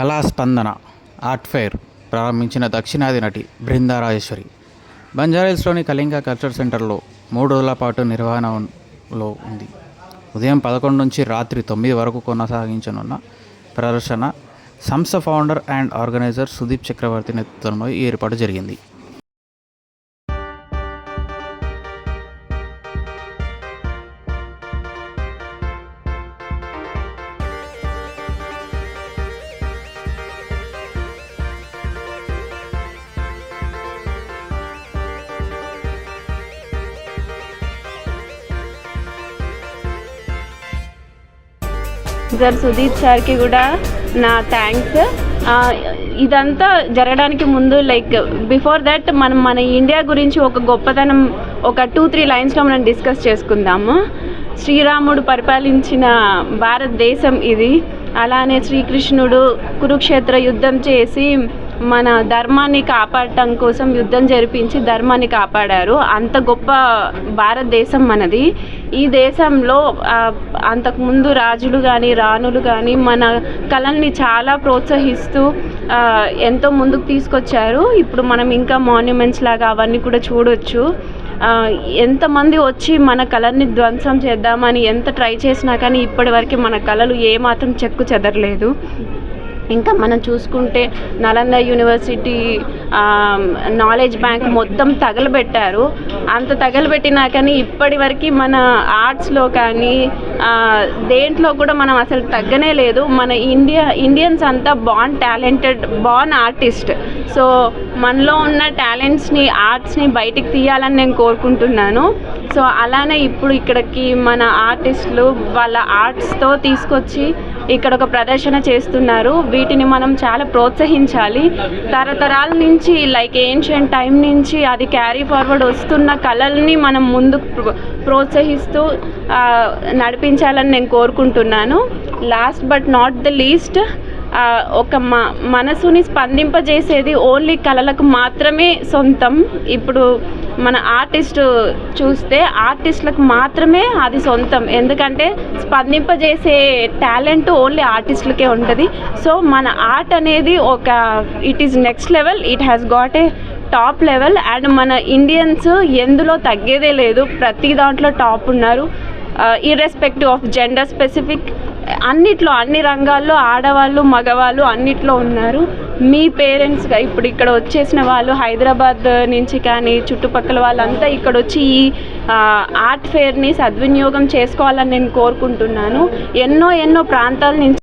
కళాస్పందన art fair ప్రారంభించిన దక్షిణాది నటి బృందారాజేశ్వరి. బంజారాహిల్స్లోని కళింగ కల్చర్ సెంటర్లో మూడు రోజుల పాటు నిర్వహణలో ఉంది. ఉదయం పదకొండు నుంచి రాత్రి తొమ్మిది వరకు కొనసాగించనున్న ప్రదర్శన సంస్థ founder and organiser Sudeep Chakravarthy నేతృత్వంలో ఏర్పాటు జరిగింది. సార్ సుదీప్ సార్కి కూడా నా థ్యాంక్స్ ఇదంతా జరగడానికి ముందు లైక్ బిఫోర్ దట్ మనం మన ఇండియా గురించి ఒక గొప్పతనం ఒక టూ త్రీ లైన్స్లో మనం డిస్కస్ చేసుకుందాము. శ్రీరాముడు పరిపాలించిన భారతదేశం ఇది. అలానే శ్రీకృష్ణుడు కురుక్షేత్ర యుద్ధం చేసి మన ధర్మాన్ని కాపాడటం కోసం యుద్ధం జరిపించి ధర్మాన్ని కాపాడారు. అంత గొప్ప భారతదేశం మనది. ఈ దేశంలో అంతకుముందు రాజులు కానీ రాణులు కానీ మన కళల్ని చాలా ప్రోత్సహిస్తూ ఎంతో ముందుకు తీసుకొచ్చారు. ఇప్పుడు మనం ఇంకా మాన్యుమెంట్స్ లాగా అవన్నీ కూడా చూడొచ్చు. ఎంతమంది వచ్చి మన కళని ధ్వంసం చేద్దామని ఎంత ట్రై చేసినా కానీ ఇప్పటివరకు మన కళలు ఏమాత్రం చెక్కు చెదరలేదు. ఇంకా మనం చూసుకుంటే నలంద యూనివర్సిటీ నాలెడ్జ్ బ్యాంక్ మొత్తం తగలబెట్టారు. అంత తగలబెట్టినా కానీ ఇప్పటి వరకు మన ఆర్ట్స్లో కానీ దేంట్లో కూడా మనం అసలు తగ్గనే లేదు. మన ఇండియా ఇండియన్స్ అంతా born talented born artist. So మనలో ఉన్న టాలెంట్స్ని ఆర్ట్స్ని బయటికి తీయాలని నేను కోరుకుంటున్నాను. సో అలానే ఇప్పుడు ఇక్కడికి మన ఆర్టిస్టులు వాళ్ళ ఆర్ట్స్తో తీసుకొచ్చి ఇక్కడ ఒక ప్రదర్శన చేస్తున్నారు. వీటిని మనం చాలా ప్రోత్సహించాలి. తరతరాల నుంచి లైక్ ఏన్షియంట్ టైం నుంచి అది క్యారీ ఫార్వర్డ్ వస్తున్న కళల్ని మనం ముందుకు ప్రోత్సహిస్తూ నడిపించాలని నేను కోరుకుంటున్నాను. Last but not the least ఒక మ మనసుని స్పందింపజేసేది ఓన్లీ కళలకు మాత్రమే సొంతం. ఇప్పుడు మన ఆర్టిస్ట్ చూస్తే ఆర్టిస్టులకు మాత్రమే అది సొంతం. ఎందుకంటే స్పందింపజేసే టాలెంట్ ఓన్లీ ఆర్టిస్టులకే ఉంటుంది. సో మన ఆర్ట్ అనేది ఒక it is next level it has got a top level. And మన ఇండియన్స్ ఎందులో తగ్గేదే లేదు. ప్రతి దాంట్లో టాప్ ఉన్నారు. ఇర్రెస్పెక్టివ్ ఆఫ్ జెండర్ స్పెసిఫిక్ అన్నిట్లో అన్ని రంగాల్లో ఆడవాళ్ళు మగవాళ్ళు అన్నిట్లో ఉన్నారు. మీ పేరెంట్స్గా ఇప్పుడు ఇక్కడ వచ్చేసిన వాళ్ళు హైదరాబాద్ నుంచి కానీ చుట్టుపక్కల వాళ్ళంతా ఇక్కడ వచ్చి ఈ ఆర్ట్ ఫేర్ని సద్వినియోగం చేసుకోవాలని నేను కోరుకుంటున్నాను. ఎన్నో ఎన్నో ప్రాంతాల నుంచి